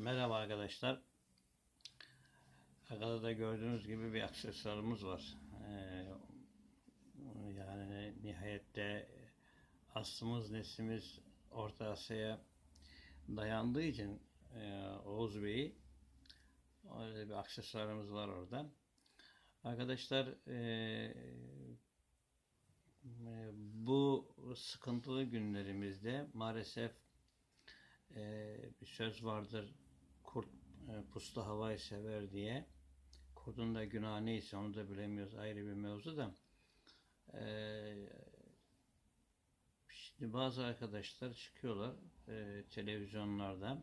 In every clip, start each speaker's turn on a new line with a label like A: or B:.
A: Merhaba arkadaşlar. Arkada da gördüğünüz gibi bir aksesuarımız var. Ee, yani nihayette aslımız neslimiz Orta Asya'ya dayandığı için e, Oğuz Bey'i öyle bir aksesuarımız var orada. Arkadaşlar e, e, bu sıkıntılı günlerimizde maalesef e, bir söz vardır kurt e, puslu havayı sever diye. Kurdun da günah neyse onu da bilemiyoruz. Ayrı bir mevzu da. E, şimdi bazı arkadaşlar çıkıyorlar e, televizyonlarda.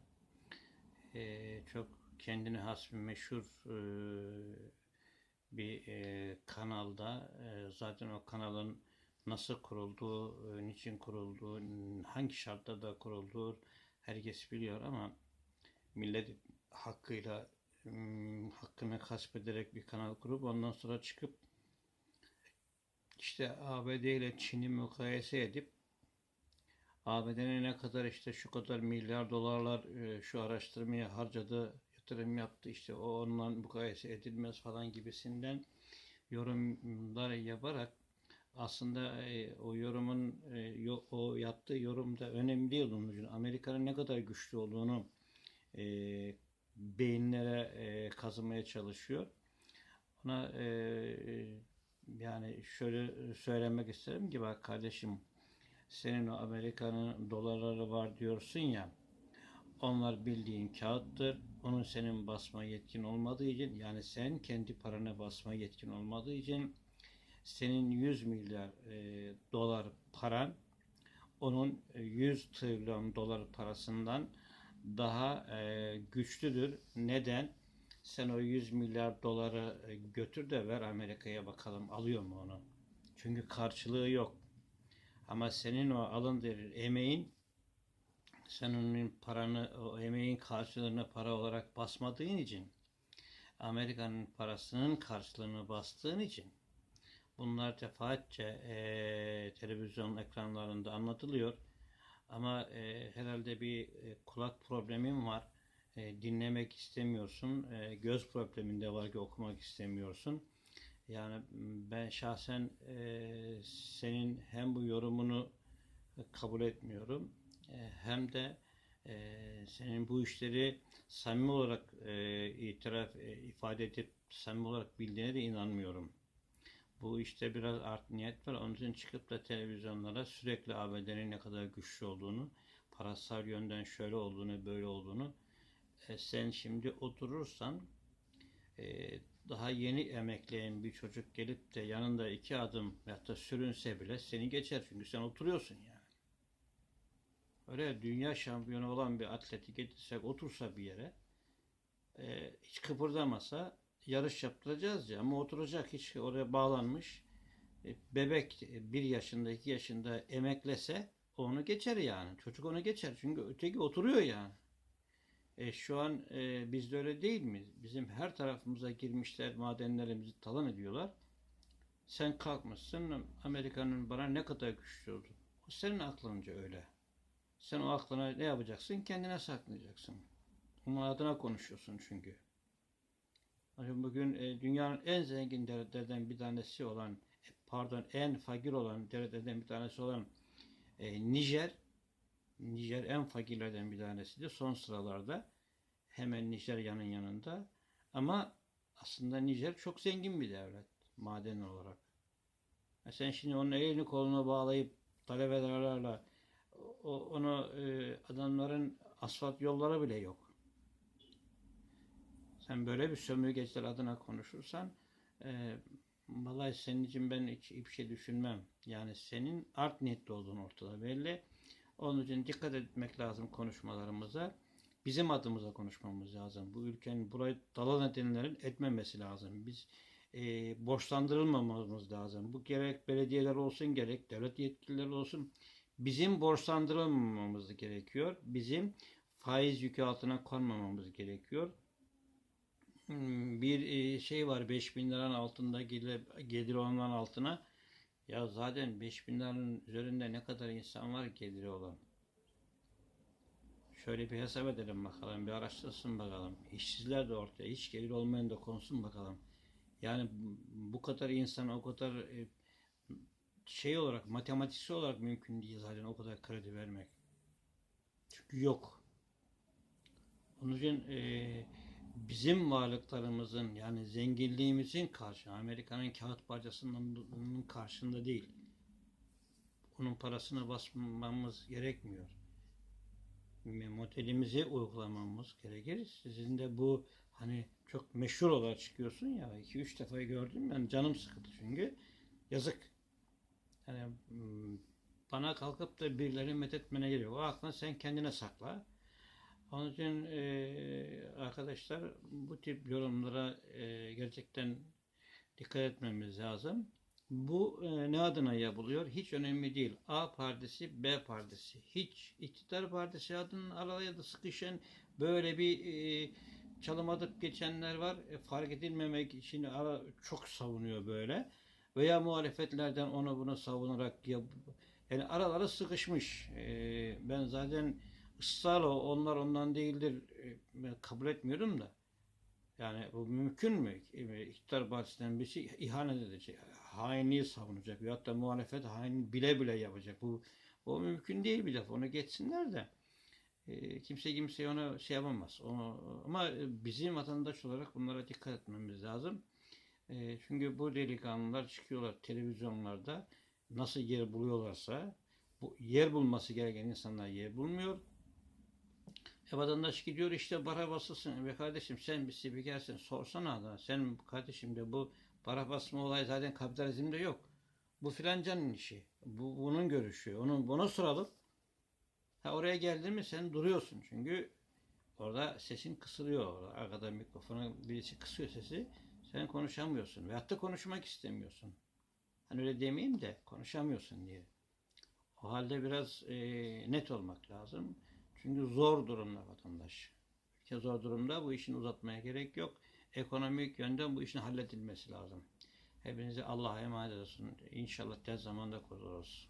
A: E, çok kendine has bir meşhur e, bir e, kanalda e, zaten o kanalın nasıl kurulduğu, e, niçin kurulduğu, hangi şartlarda kurulduğu herkes biliyor ama millet hakkıyla ım, hakkını kasbederek bir kanal kurup ondan sonra çıkıp işte ABD ile Çin'i mukayese edip ABD'nin ne kadar işte şu kadar milyar dolarlar e, şu araştırmaya harcadı, yatırım yaptı işte o ondan mukayese edilmez falan gibisinden yorumlar yaparak aslında e, o yorumun e, o yaptığı yorumda önemli değil. Amerika'nın ne kadar güçlü olduğunu e, beyinlere e, kazımaya çalışıyor. Ona e, e, yani şöyle söylemek isterim ki bak kardeşim senin o Amerika'nın dolarları var diyorsun ya onlar bildiğin kağıttır. Onun senin basma yetkin olmadığı için yani sen kendi paranı basma yetkin olmadığı için senin 100 milyar e, dolar paran onun e, 100 trilyon dolar parasından daha e, güçlüdür. Neden? Sen o 100 milyar doları e, götür de ver Amerika'ya bakalım alıyor mu onu? Çünkü karşılığı yok. Ama senin o alın verir emeğin sen onun paranı, o emeğin karşılığını para olarak basmadığın için Amerika'nın parasının karşılığını bastığın için Bunlar defaatçe e, televizyon ekranlarında anlatılıyor. Ama e, herhalde bir e, kulak problemin var. E, dinlemek istemiyorsun. E, göz problemin de var ki okumak istemiyorsun. Yani ben şahsen e, senin hem bu yorumunu kabul etmiyorum e, hem de e, senin bu işleri samimi olarak e, itiraf e, ifade edip samimi olarak bildiğine de inanmıyorum. Bu işte biraz art niyet var. Onun için çıkıp da televizyonlara sürekli ABD'nin ne kadar güçlü olduğunu, parasal yönden şöyle olduğunu, böyle olduğunu e, sen şimdi oturursan e, daha yeni emekleyen bir çocuk gelip de yanında iki adım da sürünse bile seni geçer. Çünkü sen oturuyorsun yani. Öyle dünya şampiyonu olan bir atleti getirsek otursa bir yere e, hiç kıpırdamasa yarış yaptıracağız ya ama oturacak hiç oraya bağlanmış e, bebek bir yaşında iki yaşında emeklese onu geçer yani. Çocuk onu geçer çünkü öteki oturuyor yani. E, şu an e, bizde öyle değil mi? Bizim her tarafımıza girmişler, madenlerimizi talan ediyorlar. Sen kalkmışsın, Amerika'nın bana ne kadar güçlü oldu. O senin aklınca öyle. Sen o aklına ne yapacaksın? Kendine saklayacaksın. Onun adına konuşuyorsun çünkü. Hani Bugün e, dünyanın en zengin devletlerden bir tanesi olan, pardon en fakir olan devletlerden bir tanesi olan e, Nijer, Nijer en fakirlerden bir tanesidir. Son sıralarda hemen Nijerya'nın yanında. Ama aslında Nijer çok zengin bir devlet maden olarak. E sen şimdi onun elini kolunu bağlayıp talebelerle onu e, adamların asfalt yolları bile yok. Sen böyle bir sömürgeciler adına konuşursan e, vallahi senin için ben hiç hiçbir şey düşünmem. Yani senin art niyetli olduğun ortada belli. Onun için dikkat etmek lazım konuşmalarımıza. Bizim adımıza konuşmamız lazım. Bu ülkenin burayı dalan edenlerin etmemesi lazım. Biz e, borçlandırılmamamız lazım. Bu gerek belediyeler olsun gerek devlet yetkilileri olsun. Bizim borçlandırılmamamız gerekiyor. Bizim faiz yükü altına konmamamız gerekiyor. Hmm, bir e, şey var 5000 liranın altında gelir, gelir olanların altına ya zaten 5000 liranın üzerinde ne kadar insan var geliri olan. Şöyle bir hesap edelim bakalım, bir araştırsın bakalım. İşsizler de ortaya, hiç gelir olmayan da konsun bakalım. Yani bu kadar insan o kadar e, şey olarak, matematiksel olarak mümkün değil zaten o kadar kredi vermek. Çünkü yok. Onun için e, bizim varlıklarımızın yani zenginliğimizin karşı Amerika'nın kağıt parçasının karşında değil. Onun parasına basmamız gerekmiyor. Modelimizi uygulamamız gerekir. Sizin de bu hani çok meşhur olarak çıkıyorsun ya iki üç defa gördüm ben canım sıkıldı çünkü yazık. Yani bana kalkıp da birileri methetmene geliyor. O aklını sen kendine sakla. Onun için e, arkadaşlar bu tip yorumlara e, gerçekten dikkat etmemiz lazım. Bu e, ne adına yapılıyor? Hiç önemli değil. A partisi, B partisi. Hiç iktidar partisi adının araya da sıkışan böyle bir e, çalımadık geçenler var. E, fark edilmemek için ara, çok savunuyor böyle. Veya muhalefetlerden onu bunu savunarak yap, yani araları sıkışmış. E, ben zaten ısrarla onlar ondan değildir e, ben kabul etmiyorum da. Yani bu mümkün mü? E, İktidar partisinden birisi ihanet edecek, hainliği savunacak veyahut da muhalefet hain bile bile yapacak. Bu o mümkün değil bir defa. Onu geçsinler de. E, kimse kimseye onu şey yapamaz. Onu, ama bizim vatandaş olarak bunlara dikkat etmemiz lazım. E, çünkü bu delikanlılar çıkıyorlar televizyonlarda nasıl yer buluyorlarsa bu yer bulması gereken insanlar yer bulmuyor. E vatandaş gidiyor işte bara basılsın. Ve kardeşim sen bir spikersin sorsana adına. Sen kardeşim de bu para basma olayı zaten kapitalizmde yok. Bu filancanın işi. Bu bunun görüşü. Onun bunu soralım. Ha oraya geldin mi sen duruyorsun çünkü orada sesin kısılıyor. Orada arkada mikrofona birisi kısıyor sesi. Sen konuşamıyorsun. Veyahut da konuşmak istemiyorsun. Hani öyle demeyeyim de konuşamıyorsun diye. O halde biraz e, net olmak lazım. Çünkü zor durumda vatandaş. Ülke zor durumda. Bu işin uzatmaya gerek yok. Ekonomik yönden bu işin halledilmesi lazım. Hepinize Allah'a emanet olsun. İnşallah tez zamanda kuruluruz.